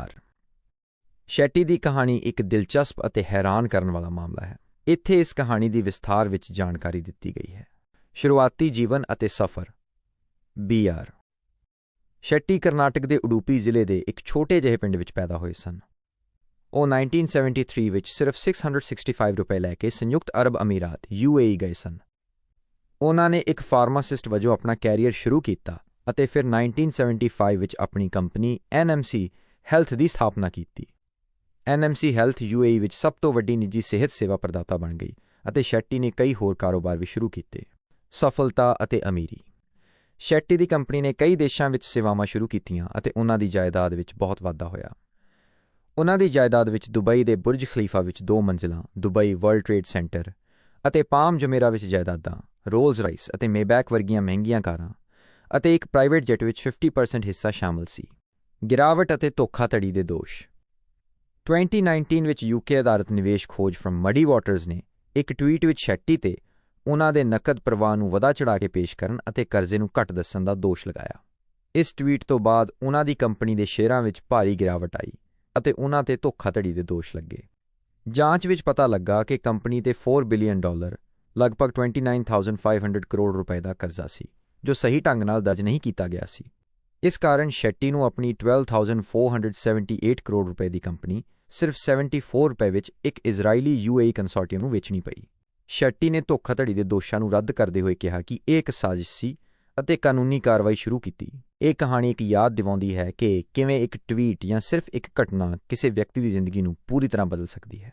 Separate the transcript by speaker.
Speaker 1: R Shetty ਦੀ ਕਹਾਣੀ ਇੱਕ ਦਿਲਚਸਪ ਅਤੇ ਹੈਰਾਨ ਕਰਨ ਵਾਲਾ ਮਾਮਲਾ ਹੈ। ਇੱਥੇ ਇਸ ਕਹਾਣੀ ਦੀ ਵਿਸਥਾਰ ਵਿੱਚ ਜਾਣਕਾਰੀ ਦਿੱਤੀ ਗਈ ਹੈ। ਸ਼ੁਰੂਆਤੀ ਜੀਵਨ ਅਤੇ ਸਫ਼ਰ। B R. ਸ਼ੈਟੀ ਕਰਨਾਟਕ ਦੇ ਉਡੂਪੀ ਜ਼ਿਲ੍ਹੇ ਦੇ ਇੱਕ ਛੋਟੇ ਜਿਹੇ ਪਿੰਡ ਵਿੱਚ ਪੈਦਾ ਹੋਏ ਸਨ। ਉਹ 1973 ਵਿੱਚ ਸਿਰਫ 665 ਰੁਪਏ ਲੈ ਕੇ ਸੰਯੁਕਤ ਅਰਬ ਅਮੀਰਾਤ ਯੂਏਈ ਗਏ ਸਨ। ਉਹਨਾਂ ਨੇ ਇੱਕ ਫਾਰਮਾਸਿਸਟ ਵਜੋਂ ਆਪਣਾ ਕੈਰੀਅਰ ਸ਼ੁਰੂ ਕੀਤਾ ਅਤੇ ਫਿਰ 1975 ਵਿੱਚ ਆਪਣੀ ਕੰਪਨੀ ਐਨਐਮਸੀ ਹੈਲਥ ਦੀ ਸਥਾਪਨਾ ਕੀਤੀ। ਐਨਐਮਸੀ ਹੈਲਥ ਯੂਏਈ ਵਿੱਚ ਸਭ ਤੋਂ ਵੱਡੀ ਨਿੱਜੀ ਸਿਹਤ ਸੇਵਾ ਪ੍ਰਦਾਤਾ ਬਣ ਗਈ ਅਤੇ ਸ਼ੈਟੀ ਨੇ ਕਈ ਹੋਰ ਕਾਰੋਬਾਰ ਵੀ ਸ਼ੁਰੂ ਕੀਤੇ, ਸਫਲਤਾ ਅਤੇ ਅਮੀਰੀ। ਸ਼ੈਟੀ ਦੀ ਕੰਪਨੀ ਨੇ ਕਈ ਦੇਸ਼ਾਂ ਵਿੱਚ ਸੇਵਾਵਾਂ ਸ਼ੁਰੂ ਕੀਤੀਆਂ ਅਤੇ ਉਹਨਾਂ ਦੀ ਜਾਇਦਾਦ ਵਿੱਚ ਬਹੁਤ ਵਾਧਾ ਹੋਇਆ। ਉਹਨਾਂ ਦੀ ਜਾਇਦਾਦ ਵਿੱਚ ਦੁਬਈ ਦੇ ਬੁਰਜ ਖਲੀਫਾ ਵਿੱਚ ਦੋ ਮੰਜ਼ਿਲਾਂ, ਦੁਬਈ ਵਰਲਡ ਟ੍ਰੇਡ ਸੈਂਟਰ ਅਤੇ ਪਾਮ ਜਮੇਰਾ ਵਿੱਚ ਜਾਇਦਾਦਾਂ ਰੋਲਸ ਰਾਈਸ ਅਤੇ ਮੇਬੈਕ ਵਰਗੀਆਂ ਮਹਿੰਗੀਆਂ ਕਾਰਾਂ ਅਤੇ ਇੱਕ ਪ੍ਰਾਈਵੇਟ ਜੈਟ ਵਿੱਚ 50% ਹਿੱਸਾ ਸ਼ਾਮਲ ਸੀ। ਗਿਰਾਵਟ ਅਤੇ ਧੋਖਾਧੜੀ ਦੇ ਦੋਸ਼। 2019 ਵਿੱਚ ਯੂਕੇ ਆਧਾਰਿਤ ਨਿਵੇਸ਼ ਖੋਜ ਫਰਮ ਮਡੀ ਵਾਟਰਸ ਨੇ ਇੱਕ ਟਵੀਟ ਵਿੱਚ ਸ਼ੈੱਟੀ ਤੇ ਉਹਨਾਂ ਦੇ ਨਕਦ ਪ੍ਰਵਾਹ ਨੂੰ ਵਧਾ ਚੜਾ ਕੇ ਪੇਸ਼ ਕਰਨ ਅਤੇ ਕਰਜ਼ੇ ਨੂੰ ਘੱਟ ਦੱਸਣ ਦਾ ਦੋਸ਼ ਲਗਾਇਆ। ਇਸ ਟਵੀਟ ਤੋਂ ਬਾਅਦ ਉਹਨਾਂ ਦੀ ਕੰਪਨੀ ਦੇ ਸ਼ੇਅਰਾਂ ਵਿੱਚ ਭਾਰੀ ਗਿਰਾਵਟ ਆਈ ਅਤੇ ਉਹਨਾਂ ਤੇ ਧੋਖਾਧੜੀ ਦੇ ਦੋਸ਼ ਲੱਗੇ। ਜਾਂਚ ਵਿੱਚ ਪਤਾ ਲੱਗਾ ਕਿ ਕੰਪਨੀ ਤੇ 4 ਬਿਲੀਅਨ ਡਾਲਰ, ਲਗਭਗ 29500 ਕਰੋੜ ਰੁਪਏ ਦਾ ਕਰਜ਼ਾ ਸੀ, ਜੋ ਸਹੀ ਢੰਗ ਨਾਲ ਦਰਜ ਨਹੀਂ ਕੀਤਾ ਗਿਆ ਸੀ। ਇਸ ਕਾਰਨ ਸ਼ੈੱਟੀ ਨੂੰ ਆਪਣੀ 12478 ਕਰੋੜ ਰੁਪਏ ਦੀ ਕੰਪਨੀ ਸਿਰਫ 74 ਰੁਪਏ ਵਿੱਚ ਇੱਕ ਇਜ਼ਰਾਈਲੀ ਯੂਏਈ ਕੰਸੋਰਟੀਅਮ ਨੂੰ ਵੇਚਣੀ ਪਈ। ਸ਼ੈੱਟੀ ਨੇ ਧੋਖਾਧੜੀ ਦੇ ਦੋਸ਼ਾਂ ਨੂੰ ਰੱਦ ਕਰਦੇ ਹੋਏ ਕਿਹਾ ਕਿ ਇਹ ਇੱਕ ਸਾਜ਼ਿਸ਼ ਸੀ ਅਤੇ ਕਾਨੂੰਨੀ ਕਾਰਵਾਈ ਸ਼ੁਰੂ ਕੀਤੀ। ਇਹ ਕਹਾਣੀ ਇੱਕ ਯਾਦ ਦਿਵਾਉਂਦੀ ਹੈ ਕਿ ਕਿਵੇਂ ਇੱਕ ਟਵੀਟ ਜਾਂ ਸਿਰਫ ਇੱਕ ਘਟਨਾ ਕਿਸੇ ਵਿਅਕਤੀ ਦੀ ਜ਼ਿੰਦਗੀ ਨੂੰ ਪੂਰੀ ਤਰ੍ਹਾਂ ਬਦਲ ਸਕਦੀ ਹੈ।